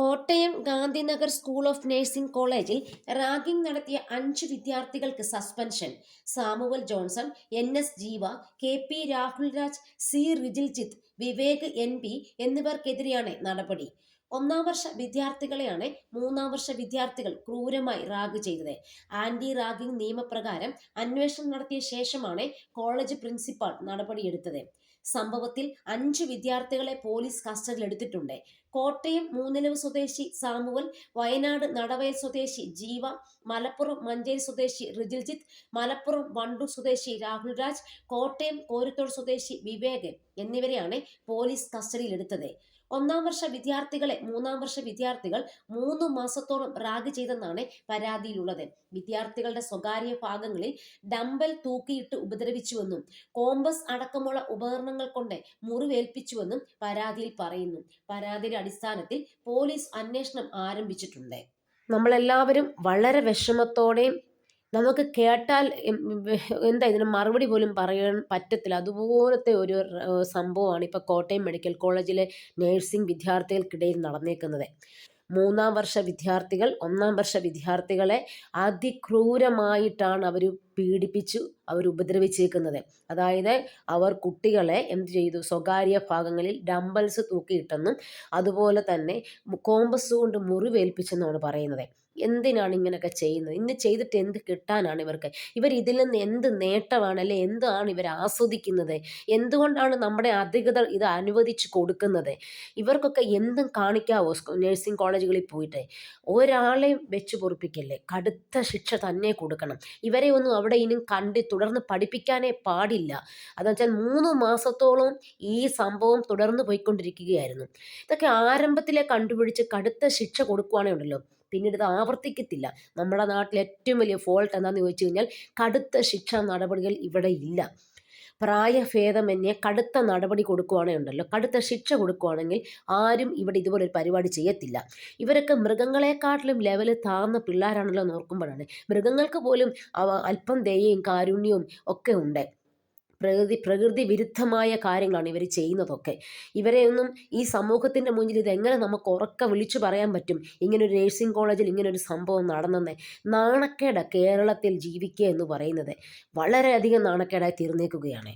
Kottayam Gandhinagar school of nursing കോളേജിൽ ragging നടത്തിയ അഞ്ച് വിദ്യാർത്ഥികൾക്ക് suspension. Samuel Johnson N S Jeeva K P Rahul Raj C Rijiljith Vivek N P എന്നിവർക്കെതിരെയാണ് നടപടി. ഒന്നാം വർഷ വിദ്യാർത്ഥികളെയാണ് മൂന്നാം വർഷ വിദ്യാർത്ഥികൾ ക്രൂരമായി റാഗ് ചെയ്തത്. ആന്റി റാഗിംഗ് നിയമപ്രകാരം അന്വേഷണം നടത്തിയ ശേഷമാണ് കോളേജ് പ്രിൻസിപ്പാൾ നടപടിയെടുത്തത്. സംഭവത്തിൽ അഞ്ച് വിദ്യാർത്ഥികളെ പോലീസ് കസ്റ്റഡിയിലെടുത്തിട്ടുണ്ട് കോട്ടയം മൂന്നിലവ് സ്വദേശി സാമുവൽ വയനാട് നടവയൽ സ്വദേശി ജീവ മലപ്പുറം മഞ്ചേരി സ്വദേശി റിജിൽജിത്ത് മലപ്പുറം വണ്ടൂർ സ്വദേശി രാഹുൽ രാജ് കോട്ടയം കോരുത്തോട് സ്വദേശി വിവേക് എന്നിവരെയാണ് പോലീസ് കസ്റ്റഡിയിലെടുത്തത് ഒന്നാം വർഷ വിദ്യാർത്ഥികളെ മൂന്നാം വർഷ വിദ്യാർത്ഥികൾ മൂന്ന് മാസത്തോളം റാഗ് ചെയ്തെന്നാണ് പരാതിയിലുള്ളത്. വിദ്യാർത്ഥികളുടെ സ്വകാര്യ ഭാഗങ്ങളിൽ ഡമ്പൽ തൂക്കിയിട്ട് ഉപദ്രവിച്ചുവെന്നും കോമ്പസ് അടക്കമുള്ള ഉപകരണങ്ങൾ കൊണ്ട് മുറിവേൽപ്പിച്ചുവെന്നും പരാതിയിൽ പറയുന്നു. പരാതിയുടെ അടിസ്ഥാനത്തിൽ പോലീസ് അന്വേഷണം ആരംഭിച്ചിട്ടുണ്ട്. നമ്മളെല്ലാവരും വളരെ വിഷമത്തോടെയും നമുക്ക് കേട്ടാൽ എന്താ ഇതിന് മറുപടി പോലും പറയാൻ പറ്റത്തില്ല. അതുപോലത്തെ ഒരു സംഭവമാണ് ഇപ്പോൾ കോട്ടയം മെഡിക്കൽ കോളേജിലെ നേഴ്സിംഗ് വിദ്യാർത്ഥികൾക്കിടയിൽ നടന്നേക്കുന്നത്. മൂന്നാം വർഷ വിദ്യാർത്ഥികൾ ഒന്നാം വർഷ വിദ്യാർത്ഥികളെ അതിക്രൂരമായിട്ടാണ് അവർ പീഡിപ്പിച്ചു അവർ ഉപദ്രവിച്ചേക്കുന്നത്. അതായത് അവർ കുട്ടികളെ എന്ത് ചെയ്തു? സ്വകാര്യ ഭാഗങ്ങളിൽ ഡംബൽസ് തൂക്കിയിട്ടെന്നും അതുപോലെ തന്നെ കോമ്പസ് കൊണ്ട് മുറിവേൽപ്പിച്ചെന്നാണ് പറയുന്നത്. എന്തിനാണ് ഇങ്ങനെയൊക്കെ ചെയ്യുന്നത്? ഇന്ന് ചെയ്തിട്ട് എന്ത് കിട്ടാനാണ് ഇവർക്ക്? ഇവർ ഇതിൽ നിന്ന് എന്ത് നേട്ടമാണ് അല്ലെ എന്താണ് ഇവർ ആസ്വദിക്കുന്നത്? എന്തുകൊണ്ടാണ് നമ്മുടെ അധികൃതർ ഇത് അനുവദിച്ച് കൊടുക്കുന്നത്? ഇവർക്കൊക്കെ എന്തും കാണിക്കാവോ നഴ്സിംഗ് കോളേജുകളിൽ പോയിട്ട്? ഒരാളെയും വെച്ച് പൊറിപ്പിക്കല്ലേ? കടുത്ത ശിക്ഷ തന്നെ കൊടുക്കണം. ഇവരെ ഒന്നും അവിടെ ഇനിയും കണ്ട് തുടർന്ന് പഠിപ്പിക്കാനേ പാടില്ല. അതെന്ന് വെച്ചാൽ മൂന്ന് മാസത്തോളം ഈ സംഭവം തുടർന്ന് പോയിക്കൊണ്ടിരിക്കുകയായിരുന്നു. ഇതൊക്കെ ആരംഭത്തിലെ കണ്ടുപിടിച്ച് കടുത്ത ശിക്ഷ കൊടുക്കുവാണേ ഉണ്ടല്ലോ. പിന്നീട് ഇത് ആവർത്തിക്കത്തില്ല. നമ്മുടെ നാട്ടിലെ ഏറ്റവും വലിയ ഫോൾട്ട് എന്താണെന്ന് ചോദിച്ചു കഴിഞ്ഞാൽ കടുത്ത ശിക്ഷാ നടപടികൾ ഇവിടെ ഇല്ല. പ്രായഭേദമന്യേ കടുത്ത നടപടി കൊടുക്കുകയാണെങ്കിൽ ഉണ്ടല്ലോ. കടുത്ത ശിക്ഷ കൊടുക്കുവാണെങ്കിൽ ആരും ഇവിടെ ഇതുപോലെ ഒരു പരിപാടി ചെയ്യത്തില്ല. ഇവരൊക്കെ മൃഗങ്ങളെക്കാട്ടിലും ലെവൽ താഴ്ന്ന പിള്ളേരാണല്ലോ നോക്കുമ്പോഴാണ് മൃഗങ്ങൾക്ക് പോലും അല്പം ദയയും കാരുണ്യവും ഒക്കെ ഉണ്ട്. പ്രകൃതി പ്രകൃതി വിരുദ്ധമായ കാര്യങ്ങളാണ് ഇവർ ചെയ്യുന്നതൊക്കെ. ഇവരെ ഒന്നും ഈ സമൂഹത്തിന്റെ മുന്നിൽ ഇതെങ്ങനെ നമുക്ക് ഉറക്ക വിളിച്ചു പറയാൻ പറ്റും? ഇങ്ങനൊരു നേഴ്സിംഗ് കോളേജിൽ ഇങ്ങനൊരു സംഭവം നടന്നെന്ന് നാണക്കേട കേരളത്തിൽ ജീവിക്കുക എന്ന് പറയുന്നത്. വളരെയധികം നാണക്കേടായി തീർന്നേക്കുകയാണ്.